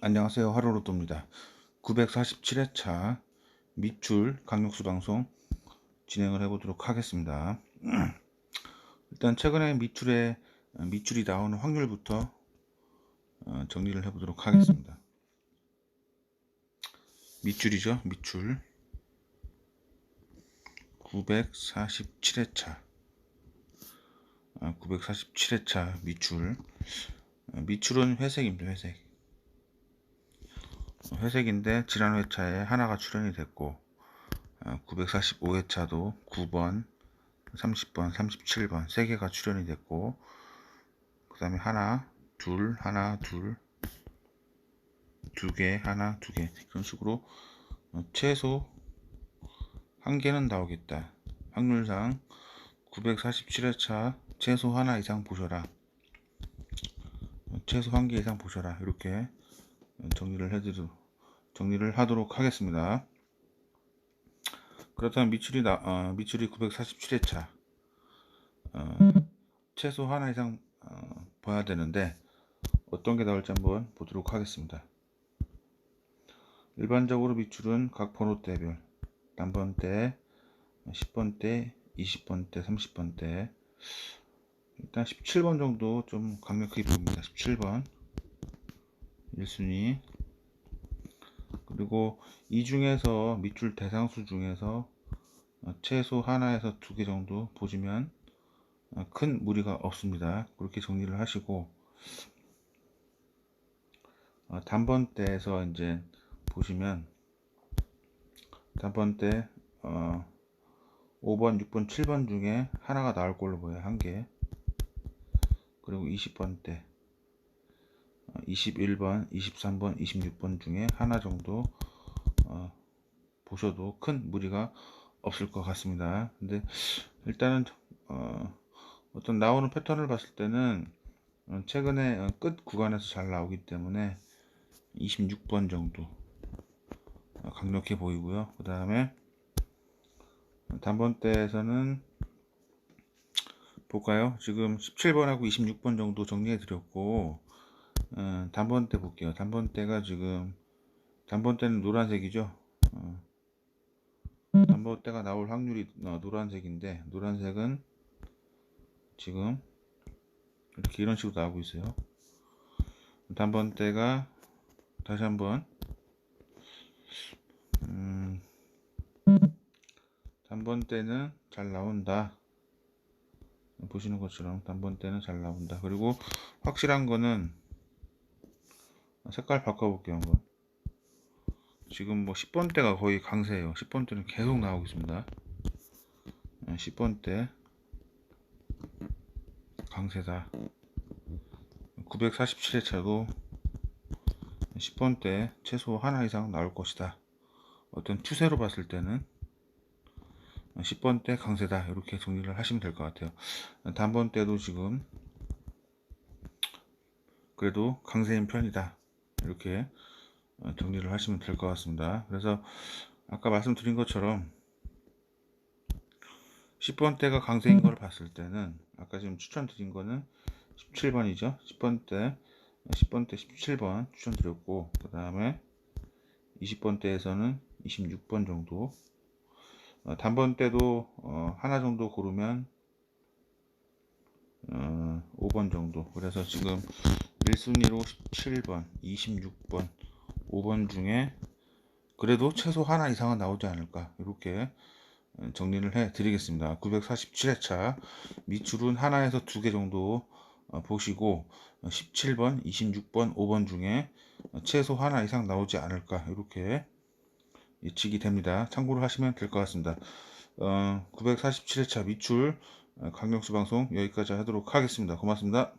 안녕하세요. 하루로또입니다. 947회차 밑줄 강력수 방송 진행을 해보도록 하겠습니다. 일단 최근에 밑줄에 밑줄이 나오는 확률부터 어, 정리를 해보도록 하겠습니다. 밑줄이죠. 밑줄 947회차 947회차 밑줄 어, 밑줄은 회색입니다. 회색 회색인데 지난 회차에 하나가 출연이 됐고 945회차도 9번, 30번, 37번 3개가 출연이 됐고 그 다음에 하나, 둘, 하나, 둘, 두 개, 하나, 두 개 이런 식으로 어, 최소 한 개는 나오겠다. 확률상 947회차 최소 하나 이상 보셔라. 어, 최소 한 개 이상 보셔라. 이렇게 정리를 해드리도록 정리를 하도록 하겠습니다. 그렇다면 미출이 나, 어, 미출이 947회차 어, 최소 하나 이상 어, 봐야 되는데 어떤 게 나올지 한번 보도록 하겠습니다. 일반적으로 미출은 각 번호대별 단번대, 10번대, 20번대, 30번대 일단 17번 정도 좀 강력하게 보입니다. 17번 1순위 그리고 이 중에서 밑줄 대상수 중에서 어, 최소 하나에서 두 개 정도 보시면 어, 큰 무리가 없습니다. 그렇게 정리를 하시고 어, 단번대에서 이제 보시면 단번대 어, 5번, 6번, 7번 중에 하나가 나올 걸로 보여요. 한 개. 그리고 20번대 21번, 23번, 26번 중에 하나 정도 어, 보셔도 큰 무리가 없을 것 같습니다. 근데 일단은 어, 떤 나오는 패턴을 봤을 때는 어, 최근에 어, 끝 구간에서 잘 나오기 때문에 26번 정도 어, 강력해 보이고요. 그 다음에 단번대에서는 볼까요? 지금 17번하고 26번 정도 정리해 드렸고 어, 단번대 볼게요. 단번대가 지금 단번대는 노란색이죠. 어, 단번대가 나올 확률이 어, 노란색인데 노란색은 지금 이렇게 이런 식으로 나오고 있어요. 단번대가 다시 한번 음, 단번대는 잘 나온다. 보시는 것처럼 단번대는 잘 나온다. 그리고 확실한 거는 색깔 바꿔볼게요 한번. 지금 뭐 10번대가 거의 강세예요. 10번대는 계속 나오고 있습니다. 10번대. 강세다. 947회 차도 10번대 최소 하나 이상 나올 것이다. 어떤 추세로 봤을 때는 10번대 강세다. 이렇게 정리를 하시면 될 것 같아요. 단번대도 지금 그래도 강세인 편이다 이렇게 어, 정리를 하시면 될 것 같습니다. 그래서 아까 말씀드린 것처럼 10번대가 강세인 걸 봤을 때는 아까 지금 추천드린 거는 17번이죠. 10번대 10번대 17번 추천드렸고 그 다음에 20번대에서는 26번 정도 어, 단번대도 어, 하나 정도 고르면 어, 5번 정도 그래서 지금 1순위로 17번, 26번, 5번 중에 그래도 최소 하나 이상은 나오지 않을까 이렇게 정리를 해 드리겠습니다. 947회차 밑줄은 하나에서 두 개 정도 어, 보시고 17번, 26번, 5번 중에 최소 하나 이상 나오지 않을까 이렇게 예측이 됩니다. 참고를 하시면 될 것 같습니다. 어, 947회차 밑줄 어, 강력수 방송 여기까지 하도록 하겠습니다. 고맙습니다.